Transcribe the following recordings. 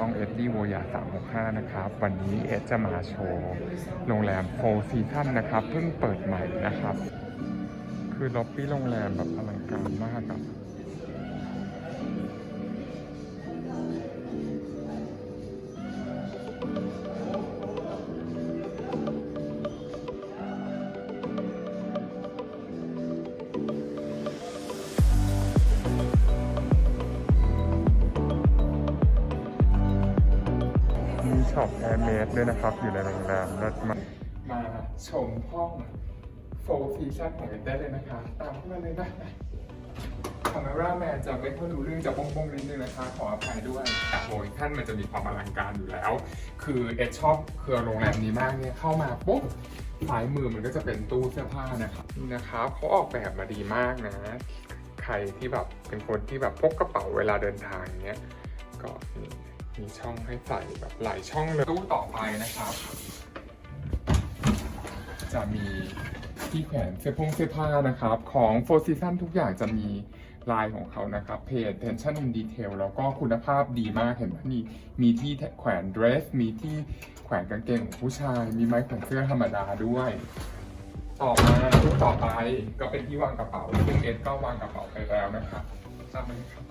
ช่องเอ็ดดี้โวยา365 นะครับ วันนี้เอ็ดจะมาโชว์โรงแรมโฟร์ซีทันนะครับ เพิ่งเปิดใหม่นะครับ คือล็อบบี้โรงแรมแบบอลังการมากครับ ช็อปแอร์เมดด้วยนะครับ อยู่ในโรงแรมรถมามาชมห้องโฟร์ซีชั่นของเอ็ดได้เลยนะคะ ตามเข้ามาเลยนะคาเมราแมนจะไม่ค่อยรู้เรื่องจะบ้งๆนิดนึงนะคะ ขออภัยด้วยแต่โอ้ยท่านมันจะมีความอลังการอยู่แล้ว คือเอ็ดชอบคือโรงแรมนี้มากเนี่ยเข้ามาปุ๊บซ้ายมือมันก็จะเป็นตู้เสื้อผ้านะครับนะครับเขาออกแบบมาดีมากนะ ใครที่แบบเป็นคนที่แบบพกกระเป๋าเวลาเดินทางเนี้ยก็ มีช่องให้ใส่แบบหลายช่องเลยตู้ต่อไปนะครับ จะมีที่แขวนเสื้อผงเสื้อผ้านะครับ ของ Four Season ทุกอย่างจะมีลายของเขานะครับ Pay attention in detail แล้วก็คุณภาพดีมากเห็นไหมนี่มีที่แขวนเดรส มีที่แขวนกางเกงของผู้ชาย มีไม้แขวนเสื้อธรรมดาด้วย ต่อมาตู้ต่อไปก็เป็นที่วางกระเป๋าซึ่งเอสก็วางกระเป๋าไปแล้วนะครับทราบไหมครับ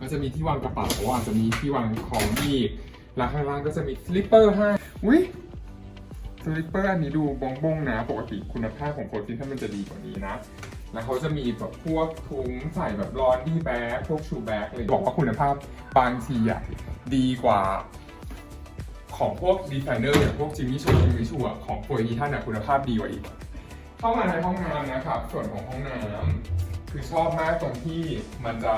ก็จะมีที่วางกระเป๋าอาจจะมีที่วางของอีกแล้วข้างล่างก็จะมีสลิปเปอร์ให้อุ้ยสลิปเปอร์อันนี้ดูบองบงนะ ปกติคุณภาพของโฟร์ซินถ้ามันจะดีกว่านี้นะแล้วเขาจะมีแบบพวกถุงใส่แบบรอนดี้แบ็กพวกชูแบ็กเลยบอกว่าคุณภาพบางทีอะดีกว่า ของพวกดีไซเนอร์อย่างพวกจิมมี่ชูจิมมี่ชูอะของโฟร์ซินท่านอะคุณภาพดีกว่าอีก เข้ามาในห้องน้ำนะครับ ส่วนของห้องน้ำคือชอบมากตรงที่มันจะ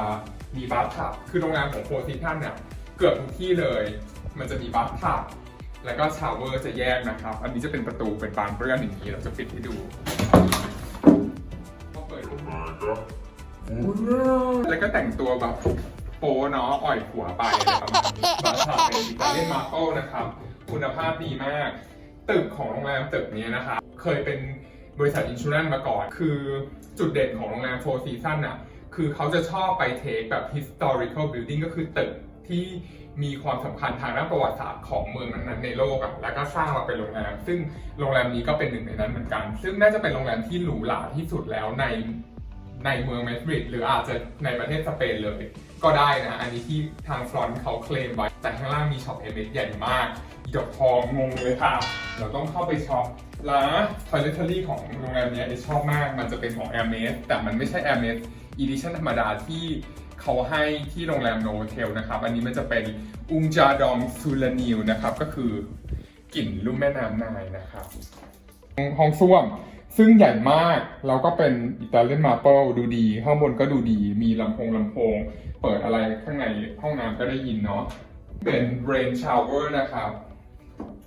มีบัธทับคือโรงแรมของโฟร์ซิทันเนี่ยเกือบทุกที่เลย มันจะมีบัธทับแล้วก็ชาวเวอร์จะแยกนะครับ อันนี้จะเป็นประตูเป็นบานเปื้อนอย่างนี้ เราจะปิดให้ดูพอเปิดขึ้นมาก็แล้วก็แต่งตัวแบบโป๊เนาะอ่อยหัวไปอะไรประมาณนี้บัธทับเป็นอิตาเลียนมาร์โก้นะครับ คุณภาพดีมาก ตึกของโรงแรมตึกนี้นะคะ เคยเป็นบริษัทอินชูแรนมาก่อน คือจุดเด่นของโรงแรมโฟร์ซีซันอะ คือเขาจะชอบไปเทคแบบ historical building ก็คือตึกที่มีความสำคัญทางด้านประวัติศาสตร์ของเมืองนั้นๆในโลกอะแล้วก็สร้างมาเป็นโรงแรม ซึ่งโรงแรมนี้ก็เป็นหนึ่งในนั้นเหมือนกัน ซึ่งน่าจะเป็นโรงแรมที่หรูหราที่สุดแล้วในในเมืองมาดริดหรืออาจจะในประเทศสเปนเลย ก็ได้นะ อันนี้ที่ทางฟรอนต์เขาเคลมไว้ แต่ข้างล่างมีช็อปเอเมใหญ่มากอีดอกทองงงเลยค่ะ เราต้องเข้าไปช็อปร้าน toiletry ของโรงแรมนี้ชอบมาก มันจะเป็นของ Hermes แต่มันไม่ใช่แอมเบต Hermes Edition ธรรมดาที่เขาให้ที่โรงแรมโนเทลนะครับ อันนี้มันจะเป็นอุงจาดองซูลานิวนะครับ ก็คือกลิ่นลุ่มแม่น้ำนายนะครับห้องส้วมซึ่งใหญ่มากแล้วก็เป็นอิตาเลียนมาเปิลดูดี ข้างบนก็ดูดี มีลำโพงลำโพง เปิดอะไรข้างในห้องน้ำก็ได้ยินเนาะเป็น rain shower นะครับ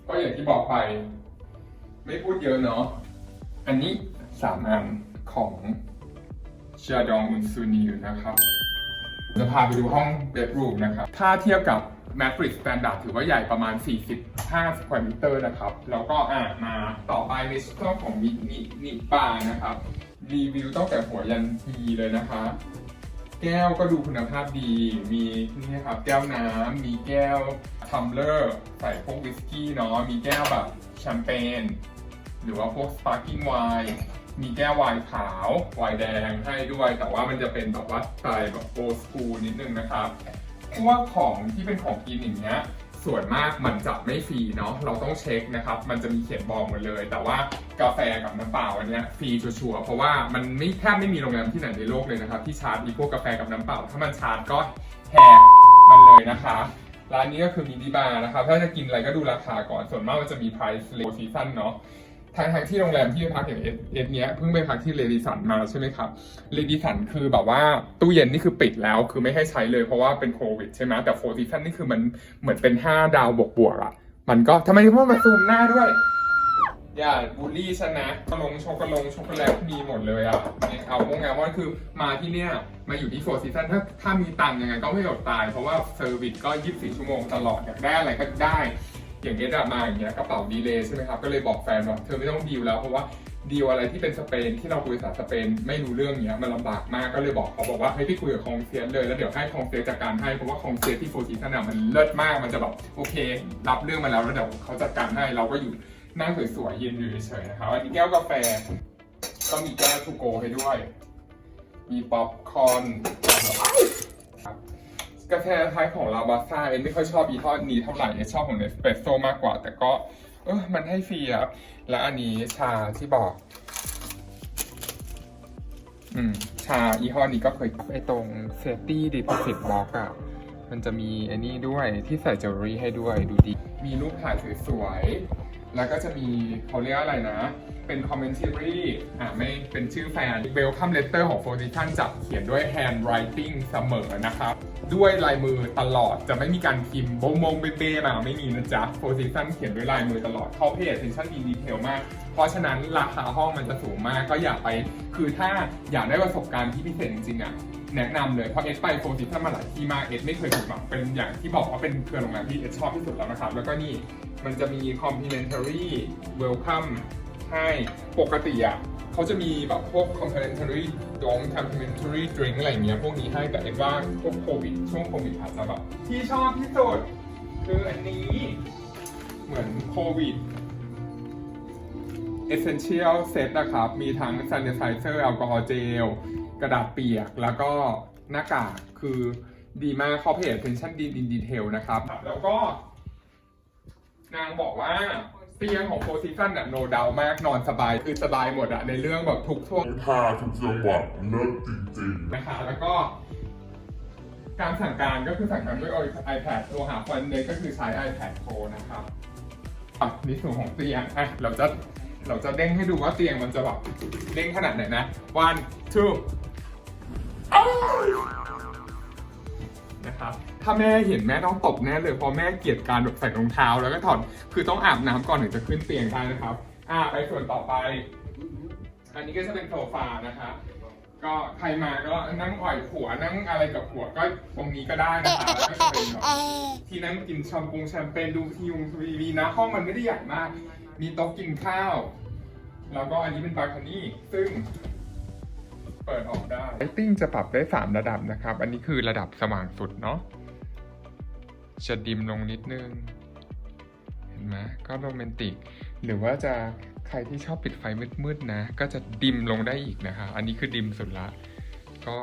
ก็อย่างที่บอกไป ไม่พูดเยอะเนาะอันนี้3อันของ ชาดองอุนซูนิวนะครับ จะพาไปดูห้องเบดรูมนะครับ ถ้าเทียบกับ Madrid Standard ถือว่าใหญ่ประมาณ 45 สแควร์มิเตอร์นะครับ แล้วก็อ่ามาต่อไปในช่วงของมินินิปานะครับ รีวิวตั้งแต่หัวยันทีเลยนะคะ แก้วก็ดูคุณภาพดี มีนี่นะครับแก้วน้ำ มีแก้วทัมเลอร์ใส่พวกวิสกี้เนาะ มีแก้วแบบแชมเปญ หรือว่าพวกสปาร์กิ้งไวน์ มีแก้วไวน์ขาวไวน์แดงให้ด้วย แต่ว่ามันจะเป็นแบบว่าสไตล์แบบโอสคูลนิดนึงนะครับพวกของที่เป็นของกินอย่างเงี้ยส่วนมากมันจะไม่ฟรีเนาะเราต้องเช็คนะครับ มันจะมีเขียนบอกหมดเลย แต่ว่ากาแฟกับน้ำเปล่าอันเนี้ยฟรีชัวร์เพราะว่ามันไม่แทบไม่มีโรงแรมที่ไหนในโลกเลยนะครับ ที่ชาร์จอีพวกกาแฟกับน้ำเปล่า ถ้ามันชาร์จก็แหกมันเลยนะคะร้านนี้ก็คือมินิบาร์นะครับ ถ้าจะกินอะไรก็ดูราคาก่อนส่วนมากมันจะมี price l ซีซั่นเนาะ ทางทางที่โรงแรมที่พักอย่างเอสเอสเนี้ยเพิ่งไปพักที่เรดิสันมาใช่ไหมครับเรดิสันคือแบบว่าตู้เย็นนี่คือปิดแล้วคือไม่ให้ใช้เลยเพราะว่าเป็นโควิดใช่ไหมแต่โฟร์ซีซันนี่คือมันเหมือนเป็น5ดาวบวกบวกๆอะมันก็ทำไมพ่อมาซูมหน้าด้วย อย่าบูลลี่ฉันนะกระลงช็อกโกลตช็อกโกแลตมีหมดเลยอะเอาพวกงานว่าคือมาที่เนี่ยมาอยู่ที่โฟร์ซีซันถ้าถ้ามีตังค์ยังไงก็ไม่อดตาย เพราะว่าเซอร์วิสก็ 24 ชั่วโมงตลอดอยากได้อะไรก็ได้ อย่างเอสอะมาอย่างเงี้ยกระเป๋าดีเลยใช่ไหมครับ ก็เลยบอกแฟนว่าเธอไม่ต้องดีลแล้วเพราะว่าดีลอะไรที่เป็นสเปนที่เราคุยภาษาสเปนไม่รู้เรื่องเนี้ยมันลำบากมากก็เลยบอกเขาบอกว่าให้พี่คุยกับคองเซียนเลยแล้วเดี๋ยวให้คองเซียนจัดการให้เพราะว่าคองเซียนที่โฟร์ซีซันอะมันเลิศมากมันจะแบบโอเค รับเรื่องมาแล้วแล้วเดี๋ยวเขาจัดการให้เราก็อยู่นั่งสวยๆเย็นอยู่เฉยๆนะครับอันนี้แก้วกาแฟก็มีแก้วทูโกให้ด้วย มีป๊อปคอร์นครับ กาแฟไทยของลาบาซ่าเอ็นไม่ค่อยชอบยี่ห้อนี้เท่าไหร่เอ็นชอบของเนสเปรสโซมากกว่า แต่ก็เออมันให้ฟรีอะและอันนี้ชาที่บอก อืม ชายี่ห้อนี้ก็เคยไอตรงเซฟตี้ดิพ o สิ t บล็อกอะมันจะมีไอ้นี่ด้วยที่ใส่จิวเวลรี่ให้ด้วยดูดี มีรูปถ่ายสวยๆ แล้วก็จะมีเขาเรียกอะไรนะ เป็นคอมเมนต์รีอ่าไม่เป็นชื่อแฟน Welcome Letter ของ f o r t i t i o n จะเขียนด้วย handwriting เสมอนะครับ ด้วยลายมือตลอดจะไม่มีการพิมพ์โบงโมงเบ้ๆมาไม่มีนะจ๊ะ f o r t i t i o n เขียนด้วยลายมือตลอดเขาเพจ attention ดีดีเทลมาก เพราะฉะนั้นราคาห้องมันจะสูงมากก็อย่าไป คือถ้าอยากได้ประสบการณ์ที่พิเศษจริงๆอะแนะนำเลยเพราะเอสไปโฟร์ซิทันมาหลายที่มากเอสไม่เคยผิดหวังเป็นอย่างที่บอกว่าเป็นเครือโรงแรมที่เอสชอบที่สุดแล้วนะครับ แล้วก็นี่มันจะมี complimentary welcome ให้ปกติอะเขาจะมีแบบพวก complimentary ดง complimentary drink อะไรเงี้ยพวกนี้ให้แต่เอ็นว่าพวกโควิดช่วงโควิดอาจจะแบบที่ชอบที่สุดคืออันนี้เหมือนโควิด Essential Set นะครับ มีทั้ง Sanitizer แอลกอฮอล์เจล กระดาษเปียก แล้วก็หน้ากาก คือดีมากเขาเพจ attention ดีดีดีเทลนะครับ แล้วก็ นางบอกว่า เตียงของโฟร์ซีซันอะโนดาวมากนอนสบายคือสบายหมดอะในเรื่องแบบทุกช่วงทาทุกจังหวะเลิศจริงๆนะคะแล้วก็ การสั่งการก็คือสั่งการด้วย iPad ตัวหาฟันเลยก็คือใช้ iPad Pro นะครับอะนี่ส่วนของเตียงอะเราจะเราจะเด้งให้ดูว่าเตียงมันจะแบบเด้งขนาดไหนนะ one two อ้าวนะครับ ถ้าแม่เห็นแม่ต้องตบแน่เลยเพราะแม่เกลียดการแบบใส่รองเท้าแล้วก็ถอดคือต้องอาบน้ำก่อนถึงจะขึ้นเตียงได้นะครับ อ่าไปส่วนต่อไป อันนี้ก็จะเป็นโซฟานะครับก็ใครมาก็นั่งอ่อยผัวนั่งอะไรกับผัวก็ตรงนี้ก็ได้นะคะแล้วก็จะเป็นแบที่นั่งกินชมปงแชมเปญดูทีวงทีวีนะห้องมันไม่ได้ใหญ่มาก มีโต๊ะกินข้าว แล้วก็อันนี้เป็นบาร์คานี่ซึ่งเปิดออกได้ไลติ้งจะปรับได้ 3 ระดับนะครับ อันนี้คือระดับสว่างสุดเนาะ จะดิมลงนิดนึง เห็นไหมก็โรแมนติก หรือว่าจะใครที่ชอบปิดไฟมืดๆนะ ก็จะดิมลงได้อีกนะคะ อันนี้คือดิมสุดละ ก็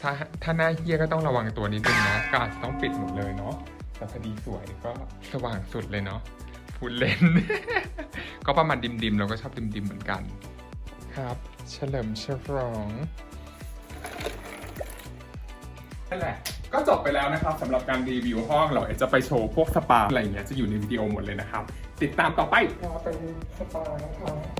ถ้าถ้าหน้าเฮี้ยก็ต้องระวังตัวนิดนึงนะ ก็อาจจะต้องปิดหมดเลยเนาะแต่พอดีสวยก็สว่างสุดเลยเนาะพูดเล่น ก็ประมาณดิมๆ เราก็ชอบดิมๆ เหมือนกัน ครับ เฉลิมฉลองนั่นแหละ ก็จบไปแล้วนะครับสำหรับการรีวิวห้องเราจะไปโชว์พวกสปาอะไรอย่างเงี้ยจะอยู่ในวิดีโอหมดเลยนะครับ ติดตามต่อไป เราเป็นสปานะคะ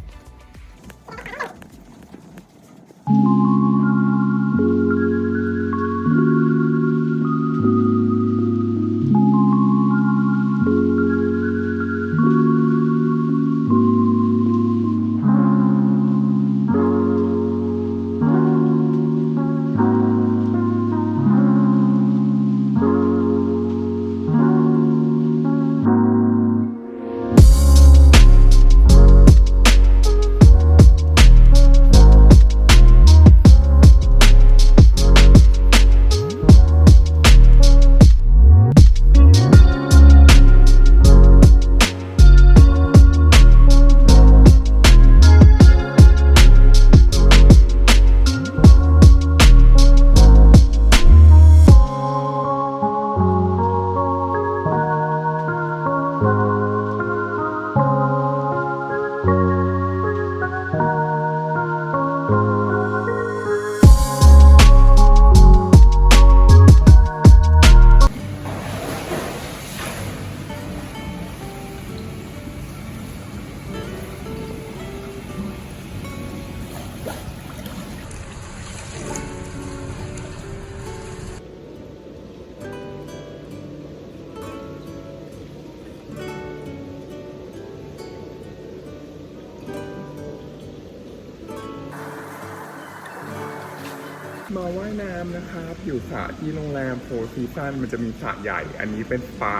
มาว่ายน้ำนะครับ อยู่สระที่โรงแรมโฟร์ซีซันมันจะมีสระใหญ่ อันนี้เป็นสปา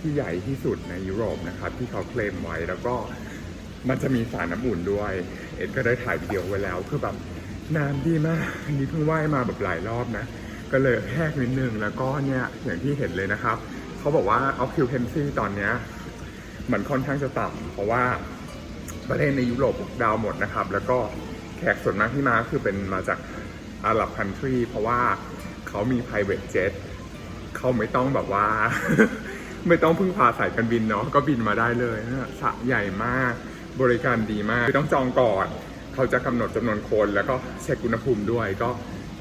ที่ใหญ่ที่สุดในยุโรปนะครับ ที่เขาเคลมไว้แล้วก็มันจะมีสระน้ำอุ่นด้วย เอ็ดก็ได้ถ่ายวิดีโอไว้แล้วคือแบบน้ำดีมากอันนี้เพิ่งว่ายมาแบบหลายรอบนะ ก็เลยแห้งนิดนึงแล้วก็เนี่ยอย่างที่เห็นเลยนะครับ เขาบอกว่า occupancy ตอนเนี้ยมันค่อนข้างจะต่ำเพราะว่าประเทศในยุโรปดาวหมดนะครับ แล้วก็แขกส่วนมากที่มาคือเป็นมาจาก อาหรับคันทรีเพราะว่าเขามี private jet เขาไม่ต้องแบบว่า ไม่ต้องพึ่งพาสายการบินเนาะก็บินมาได้เลยนะสระใหญ่มากบริการดีมากไม่ต้องจองก่อน เขาจะกำหนดจำนวนคนแล้วก็เช็คอุณหภูมิด้วยก็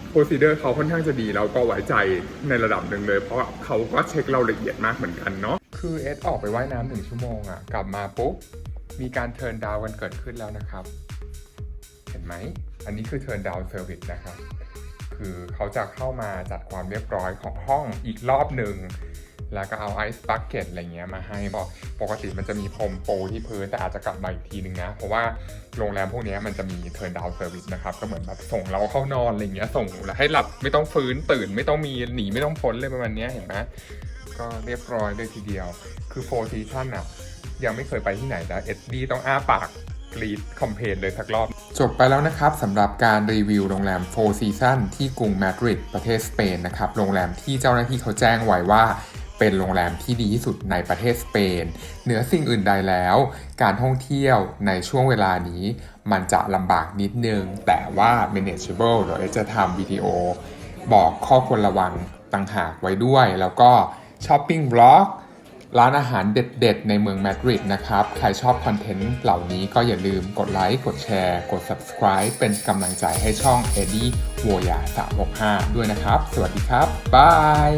โปรซีเดอร์เขาค่อนข้างจะดีเราก็ไว้ใจในระดับหนึ่งเลย เพราะเขาก็เช็คเราละเอียดมากเหมือนกันเนาะคือเอสออกไปว่ายน้ำหนึ่งชั่วโมงอะ่ะ กลับมาปุ๊บ มีการเทิร์นดาวกันเกิดขึ้นแล้วนะครับ เห็นไหม อันนี้คือเทิร์นดาวเซอร์วิสนะครับ คือเขาจะเข้ามาจัดความเรียบร้อยของห้องอีกรอบหนึ่ง แล้วก็เอาไอซ์บักเก็ตอะไรเงี้ยมาให้บอกปกติมันจะมีพรมโปที่พื้นแต่อาจจะกลับมาอีกทีนึงนะ เพราะว่าโรงแรมพวกนี้มันจะมีเทิร์นดาวเซอร์วิสนะครับ ก็เหมือนแบบส่งเราเข้านอนอะไรเงี้ย ส่งแล้วให้หลับไม่ต้องฟื้นตื่น ไม่ต้องมีหนีไม่ต้องพ้นเลยประมาณนี้เห็นไหมก็เรียบร้อยเลยทีเดียว คือโฟร์ซีชั่นอะยังไม่เคยไปที่ไหนแต่เอ็ดดี้ต้องอ้าปากกรีดคอมเพลนเลยสักรอบ จบไปแล้วนะครับสำหรับการรีวิวโรงแรม Four Seasons ที่กรุงมาดริดประเทศสเปนนะครับโรงแรมที่เจ้าหน้าที่เขาแจ้งไว้ว่าเป็นโรงแรมที่ดีที่สุดในประเทศสเปน เหนือสิ่งอื่นใดแล้ว การท่องเที่ยวในช่วงเวลานี้ มันจะลำบากนิดนึง แต่ว่า manageable เดี๋ยวจะทำวิดีโอ บอกข้อควรระวังต่างหากไว้ด้วย แล้วก็ช้อปปิ้งบล็อก ร้านอาหารเด็ด ๆ ในเมืองมาดริดนะครับ ใครชอบคอนเทนต์เหล่านี้ก็อย่าลืมกดไลค์ กดแชร์ กด subscribe เป็นกำลังใจให้ช่อง Eddie w o y a 365 ด้วยนะครับ สวัสดีครับ บาย